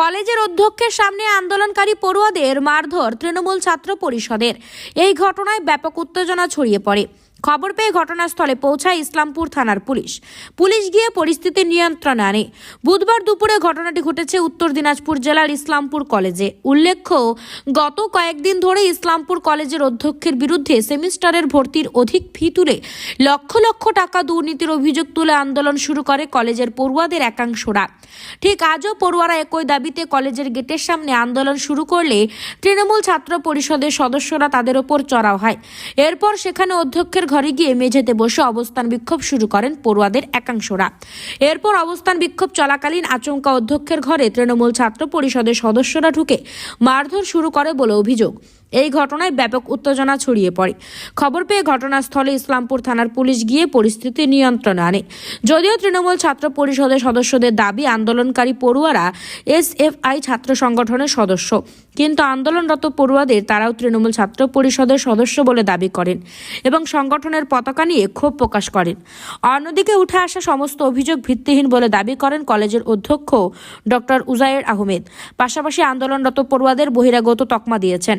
কলেজের অধ্যক্ষের সামনে আন্দোলনকারী পড়ুয়াদের মারধর তৃণমূল ছাত্র পরিষদের। এই ঘটনায় ব্যাপক উত্তেজনা ছড়িয়ে পড়ে। খবর পেয়ে ঘটনাস্থলে পৌঁছায় ইসলামপুর থানার পুলিশ। পুলিশ গিয়ে পরিস্থিতি নিয়ন্ত্রণে আনে। বুধবার দুপুরে ঘটনাটি ঘটেছে উত্তর দিনাজপুর জেলার ইসলামপুর কলেজে। উল্লেখ্য, গত কয়েকদিন ধরে ইসলামপুর কলেজের অধ্যক্ষের বিরুদ্ধে সেমিস্টারের ভর্তির অধিক ফি তুলে লক্ষ লক্ষ টাকা দুর্নীতির অভিযোগ তুলে আন্দোলন শুরু করে কলেজের পড়ুয়াদের একাংশরা। ঠিক আজও পড়ুয়ারা একই দাবিতে কলেজের গেটের সামনে আন্দোলন শুরু করলে তৃণমূল ছাত্র পরিষদের সদস্যরা তাদের ওপর চড়াও হয়। এরপর সেখানে অধ্যক্ষের ঘরে গিয়ে মেঝেতে বসে অবস্থান বিক্ষোভ শুরু করেন পড়ুয়াদের একাংশরা। এরপর অবস্থান বিক্ষোভ চলাকালীন আচমকা অধ্যক্ষের ঘরে তৃণমূল ছাত্র পরিষদের সদস্যরা ঢুকে মারধর শুরু করে বলে অভিযোগ। এই ঘটনায় ব্যাপক উত্তেজনা ছড়িয়ে পড়ে। খবর পেয়ে ঘটনাস্থলে ইসলামপুর থানার পুলিশ গিয়ে পরিস্থিতি নিয়ন্ত্রণে আনে। যদিও তৃণমূল ছাত্র পরিষদের সদস্যদের দাবি, আন্দোলনকারী পড়ুয়ারা এসএফআই ছাত্র সংগঠনের সদস্য। কিন্তু আন্দোলনরত পড়ুয়াদের তারাও তৃণমূল ছাত্র পরিষদের সদস্য বলে দাবি করেন এবং সংগঠনের পতাকা নিয়ে ক্ষোভ প্রকাশ করেন। অন্যদিকে উঠে আসা সমস্ত অভিযোগ ভিত্তিহীন বলে দাবি করেন কলেজের অধ্যক্ষ ডক্টর উজায়ের আহমেদ। পাশাপাশি আন্দোলনরত পড়ুয়াদের বহিরাগত তকমা দিয়েছেন।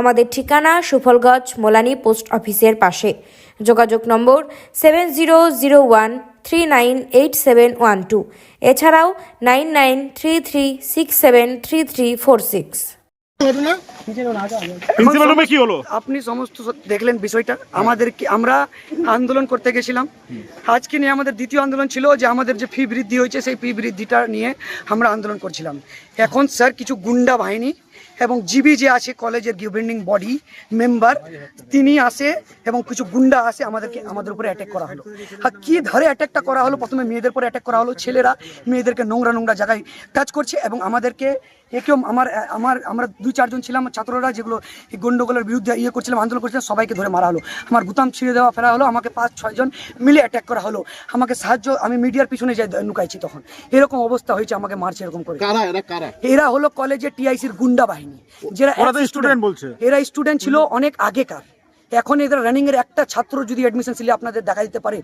আমাদের ঠিকানা সুফলগঞ্জ মোলানি পোস্ট অফিসের পাশে। যোগাযোগ নম্বর seven zero zero one three nine eight seven one two. এছাড়াও nine nine three three six seven three three four six. Principal হলো? আপনি সমস্ত দেখলেন বিষয়টা। আমাদের আমরা আন্দোলন করতে গেছিলাম। আজকে নিয়ে আমাদের দ্বিতীয় আন্দোলন ছিল যে আমাদের যে ফি বৃদ্ধি হয়েছে, সেই ফি বৃদ্ধিটা নিয়ে আমরা আন্দোলন করছিলাম। এখন স্যার কিছু গুন্ডা বাহিনী এবং জিবি যে আছে, কলেজের গভর্নিং বডি মেম্বার তিনি আসে এবং কিছু গুন্ডা আসে আমাদেরকে, আমাদের উপরে অ্যাটাক করা হলো। আর কি ধরে অ্যাটাকটা করা হলো? প্রথমে মেয়েদের উপরে অ্যাটাক করা হলো, ছেলেরা মেয়েদেরকে নোংরা নোংরা জায়গায় টাচ করছে এবং আমাদেরকে, একেও আমার আমার, আমরা দুই চারজন ছিলাম ছাত্ররা যেগুলো এই গন্ডগোলের বিরুদ্ধে ইয়ে করছিলাম আন্দোলন করছিলাম সবাইকে ধরে মারা হলো। আমার বুতাম ছিঁড়ে দেওয়া ফেরা হলো আমাকে পাঁচ ছয়জন মিলে অ্যাটাক করা হলো। আমাকে সাহায্য আমি মিডিয়ার পিছনে যাই লুকাইছি তখন। এরকম অবস্থা হয়েছে আমাকে মারছে এরকম করে। এরা হলো কলেজে টিআইসির গুন্ডা বাহিনী। যারা student বলছে। এরা স্টুডেন্ট ছিল অনেক আগেকার। এখন এদের রানিং এর একটা ছাত্র যদি অ্যাডমিশন সিলে আপনাদের দেখা দিতে পারে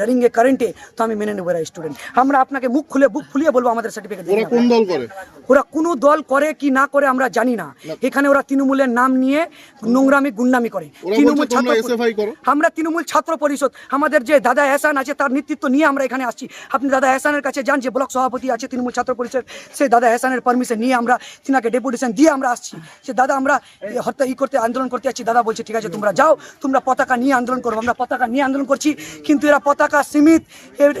রানিং এ কারেন্টে তো আমি মেনে নেব এরা স্টুডেন্ট আমরা আপনাকে মুখ খুলে বুক ফুলিয়ে বলব আমাদের সার্টিফিকেট কোন দল করে? ওরা কোনো দল করে কি না করে আমরা জানি না। এখানে ওরা তৃণমূলের নাম নিয়ে নোংরামি গুন্ডামি করে। তৃণমূল ছাত্র আমরা তৃণমূল ছাত্র পরিষদ। আমাদের যে দাদা এহসান আছে তার নেতৃত্ব নিয়ে আমরা এখানে আসছি। আপনি দাদা এহসানের কাছে যান যে ব্লক সভাপতি আছে তৃণমূল ছাত্র পরিষদ সেই দাদা এহসানের পারমিশন নিয়ে আমরা তিনাকে ডেপুটেশন দিয়ে আমরা আসছি। সে দাদা আমরা হত্যা ই করতে আন্দোলন করতে যাচ্ছি। দাদা বলছে ঠিক আছে তোমরা যাও তোমরা পতাকা নিয়ে আন্দোলন করব আমরা পতাকা নিয়ে আন্দোলন করছি। কিন্তু এরা পতাকা সীমিত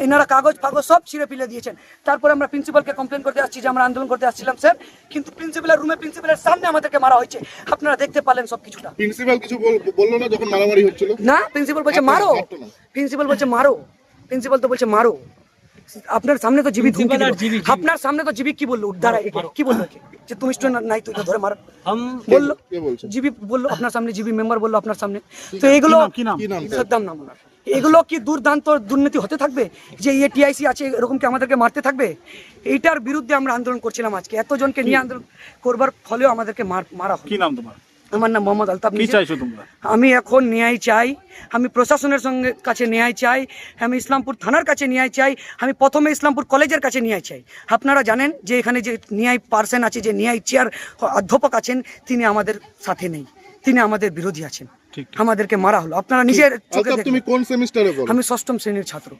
এনারা কাগজ ফাগজ সব ছিঁড়ে ফেলে দিয়েছেন। তারপরে আমরা প্রিন্সিপালকে কমপ্লেন করতে আসছি যে আমরা আন্দোলন করতে আসছিলাম স্যার। কিন্তু প্রিন্সিপালের রুমে প্রিন্সিপালের সামনে আমাদেরকে মারা হয়েছে। আপনারা দেখতে পারলেন সব কিছুটা প্রিন্সিপাল কিছু বলল না যখন মারামারি হচ্ছিল? না প্রিন্সিপাল বলছে মারো। প্রিন্সিপাল বলছে মারো। প্রিন্সিপাল তো বলছে মারো। আপনার সামনে তো জিবি ধুমকি দিল। আপনার সামনে তো জিবি কি বলল? দাঁড়া কি বলল যে তুমি স্টুডেন্ট নাই তুই তো ধরে মার। বলল। কে বলছে? জিবি বলল আপনার সামনে জিবি মেম্বার বলল আপনার সামনে। তো এগুলো কি নাম? কি নাম? সাদ্দাম নাম ওনার। এগুলো কি দুর্দান্ত দুর্নীতি হতে থাকবে? যে ইয়ে টিআইসি আছে এরকম কি আমাদেরকে মারতে থাকবে? এইটার বিরুদ্ধে আমরা আন্দোলন করছিলাম আজকে। এতজনকে নিয়ে আন্দোলন করবার ফলেও আমাদেরকে মার কি নাম তোমার? আমার নাম মোহাম্মদ আলতাফ কি চাইছো তোমরা? আমি এখন ন্যায় চাই। আমি প্রশাসনের সঙ্গে কাছে ন্যায় চাই। আমি ইসলামপুর থানার কাছে ন্যায় চাই। আমি প্রথমে ইসলামপুর কলেজের কাছে ন্যায় চাই। আপনারা জানেন যে এখানে যে ন্যায় পার্সন আছে যে ন্যায় চেয়ার অধ্যাপক আছেন তিনি আমাদের সাথে নেই। তিনি আমাদের বিরোধী আছেন। আমাদেরকে মারা হলো। আপনারা নিজের চোখে তুমি কোন সেমিস্টারে পড়ো? আমি ষষ্ঠম শ্রেণির ছাত্র।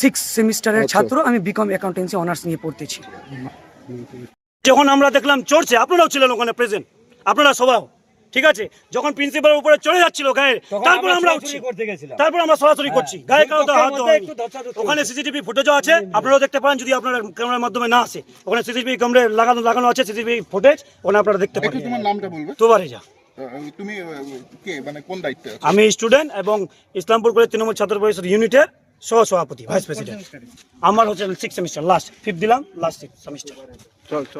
সিক্স সেমিস্টারের আচ্ছা। ছাত্র আমি বিকম অ্যাকাউন্টেন্সি অনার্স নিয়ে পড়তেছি। যখন আমরা দেখলাম চড়ছে আপনারাও ছিলেন ওখানে প্রেজেন্ট আপনারা সবাই ঠিক আছে? যখন প্রিন্সিপালের উপরে চলে যাচ্ছিল গায়ে তারপর আমরা উঠছি তারপর আমরা সরাসরি করছি। গায়ে কারও হাত দেওয়া ওখানে সিসিটিভি ফুটেজও আছে। আপনারাও দেখতে পারেন যদি আপনারা ক্যামেরার মাধ্যমে না আসে। ওখানে সিসিটিভি ক্যামেরা লাগানো লাগানো আছে সিসিটিভি ফুটেজ ওখানে আপনারা দেখতে একটু পারেন। তোমার নামটা বলবে। তোবারে যা। তুমি কে মানে কোন দায়িত্বে আছো? আমি স্টুডেন্ট এবং ইসলামপুর কলেজ তৃণমূল ছাত্র পরিষদ ইউনিটের সহ সভাপতি ভাইস প্রেসিডেন্ট আমার হচ্ছে সিক্স সেমিস্টার লাস্ট ফিফথ দিলাম লাস্ট সিক্স সেমিস্টার